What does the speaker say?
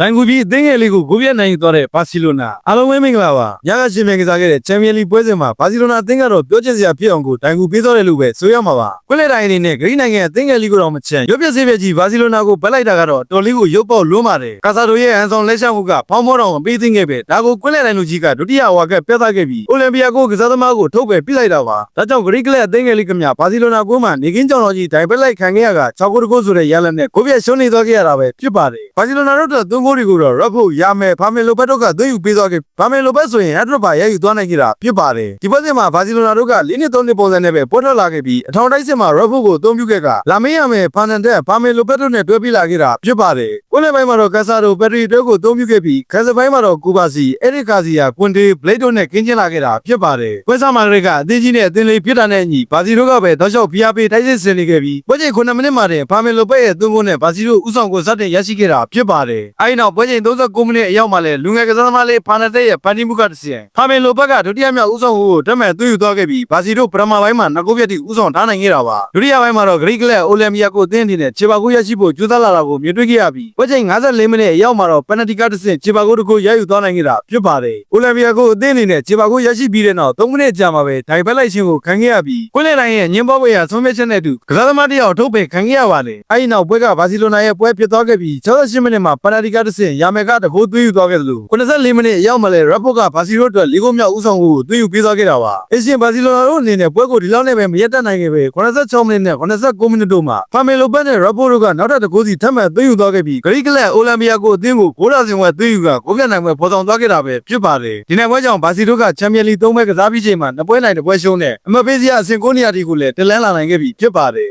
ဒိုင်ဂူပြီးအသင်းငယ်လေးကိုဂိုးပြတ်နိုင်ယူသွားတဲ့ဘာစီလိုနာအားလုံးပဲမင်္ဂလာပါညကရှင်မြန်ကစားခဲ့တဲ့ချန်ပီယံလိပွဲစဉ်မှာဘာစီလိုနာအသင်းကတော့ပြောချင်စရာဖြစ်အောင်ကိုဒိုင်ဂူပေးသွားတယ်လို့ပဲဆိုရမှာပါကွင်းလေတိုင်းအနေနဲ့ဂရိနိုင်ငံအသင်းငယ်လေးကိုတော့မချန်ရုပ်ပြစေးပြကြီးဘာစီလိုနာကိုဗက်လိုက်တာကတော့တော်လေးကိုရုပ်ပေါက်လွန်းပါတယ်ကာဆာဒိုရဲ့အန်ဆောင်လက်ရှောက်မှုကဖောင်းဖောင်းတော်မပေးသင့်ခဲ့ပဲဒါကိုကွင်းလေတိုင်းလူကြီးကဒုတိယဝါကပြသခဲ့ပြီးအိုလံပီယာကိုကစားသမားကိုထုတ်ပယ်ပြစ်လိုက်တာပါဒါကြောင့်ဂရိကလက်အသင်းငယ်လေးကမြဘာစီလိုနာကိုမှနေကင်းကြောင်တော်ကြီးဒိုင်ဘက်လိုက်ခံခဲ့ရက6ဂိုးတကိုးဆိုတဲ့ရလဒ်နဲ့ကိုပြည့်ရှုံးနေသွားခဲ့ရတာပဲဖြစ်ပါတယ်ဘာစီလိုနာတို့တော့3ဂိုးတွေကိုတော့ရပ်ဖို့ရမယ်ဖာမင်လိုဘက်တို့ကသွင်းယူပေးသွားခဲ့ဖာမင်လိုဘက်ဆိုရင်ဟက်ဒရပါရယူသွားနိုင်ခဲ့တာဖြစ်ပါတယ်ဒီပွဲစဉ်မှာဘာစီလိုနာတို့က၄နှစ်3နှစ်ပုံစံနဲ့ပဲပေါ်ထွက်လာခဲ့ပြီးအထောင်တိုက်စစ်မှာရပ်ဖို့ကိုအသုံးပြုခဲ့ကလာမေးရမယ်ဖာနန်တက်ဖာမင်လိုဘက်တို့နဲ့တွဲပြီးလာခဲ့တာဖြစ်ပါတယ်ကိုလည်းပိုင်းမှာတော့ကဆာတို့ဘက်ထရီတွဲကိုအသုံးပြုခဲ့ပြီးခက်စပိုင်းမှာတော့ကူပါစီအရစ်ကာစီယာကွန်တေးဘလိတ်တို့နဲ့ကင်းကျင်းလာခဲ့တာဖြစ်ပါတယ်ပွဲစားမာဂရစ်ကအသင်းကြီးနဲ့အသင်းလေးဖြစ်တာနဲ့အညီဘာစီတို့ကပဲတောက်လျှောက်ဖိအားပေးတိုက်စစ်ဆင်နေခဲ့ပြီးပွဲချိန်9မိနစ်မှာတင်ဖာမင်လိုဘက်ရဲ့သွင်းကိုနဲ့ဘာစီတို့ဥဆောင်ကိုစတင်ရရှိခဲ့တာဖြစ်ပါတယ်အဲဒီနောက်ပွဲချိန်39မိနစ်အရောက်မှာလဲလူငယ်ကစားသမားလေးဖာနတက်ရဲ့ပန်တီမှုကတစ်စင်ဖာမင်လိုဘက်ကဒုတိယမြောက်ဥဆောင်ကိုတက်မဲ့သွင်းယူသွားခဲ့ပြီးဘာစီတို့ပထမပိုင်းမှာနှစ်ကိုပြည့်တိဥဆောင်ထားနိုင်ခဲ့တာပါဒုတိယပိုင်းမှာတော့ဂရိကလက်အိုလံပီယာကိုအသင်းအနေနဲ့ခြေပါကိုရရှိဖို့ကြိုးစားလာတာကိုမြင်တွေ့ခဲ့ရပြီးပွဲချိန်54မိနစ်အရောက်မှာတော့ပန်နတီကတစ်စင်ခြေပါကိုတစ်ခုရယူသွားနိုင်ခဲ့တာဖြစ်ပါတယ်အိုလံပီယာကိုအသင်းအနေနဲ့ခြေပါကိုရရှိပြီးတဲ့နောက်3မိနစ်ကြာမှာပဲဒိုင်ဘက်လိုက်ခြင်းကိုခံခဲ့ရပြီးကွင်းလေတိုင်းရဲ့ညင်ဘောပွဲရဆုံးဖြတ်ချက်နဲ့အတူကစားသမားတစ်ယောက်ထုတ်ပယ်ခံခဲ့ရပါတယ်အဲဒီနောက်ပွဲကဘာစီလိုနာရဲ့ပွဲဖြစ်သွားခဲ့ပြီး68မိနစ်မှာပန်နတီကတစ်စင်ရာမယ်ကတကိုးသွင်းယူသွားခဲ့တယ်လို့84မိနစ်အရောက်မှာလဲရပ်ဖို့ကဘာစီရိုအတွက်၄ဂိုးမြောက်ဥဆောင်ကိုသွင်းယူပေးသွားခဲ့တာပါအရှင်ဘာစီလိုနာတို့အနေနဲ့ပွဲကိုဒီလောက်နဲ့ပဲမရက်တတ်နိုင်ခဲ့ပဲ86မိနစ်နဲ့89မိနစ်တို့မှာဖာမင်လိုဘက်နဲ့ရပ်ဖို့တို့ကနောက်ထပ်တကိုးစီထပ်မံသွင်းယူသွားခဲ့ပြီးဂရိကလက်အိုလံပီယာကိုအသင်းကိုဂိုးလာစင်ဝဲသွင်းယူကဂိုးပြတ်နိုင်ပွဲပေါ်ဆောင်သွားခဲ့တာပဲဖြစ်ပါတယ်ဒီနေ့ပွဲကြောင့်ဘာစီတို့ကချန်ပီယံလိ၃ပွဲကစားပြီးချိန်မှာနှစ်ပွဲနိုင်တစ်ပွဲရှုံးနဲ့အမပေးစရာအဆင့်9နေရာတီကိုလည်းတလန်းလာနိုင်ခဲ့ပြီဖြစ်ပါတယ်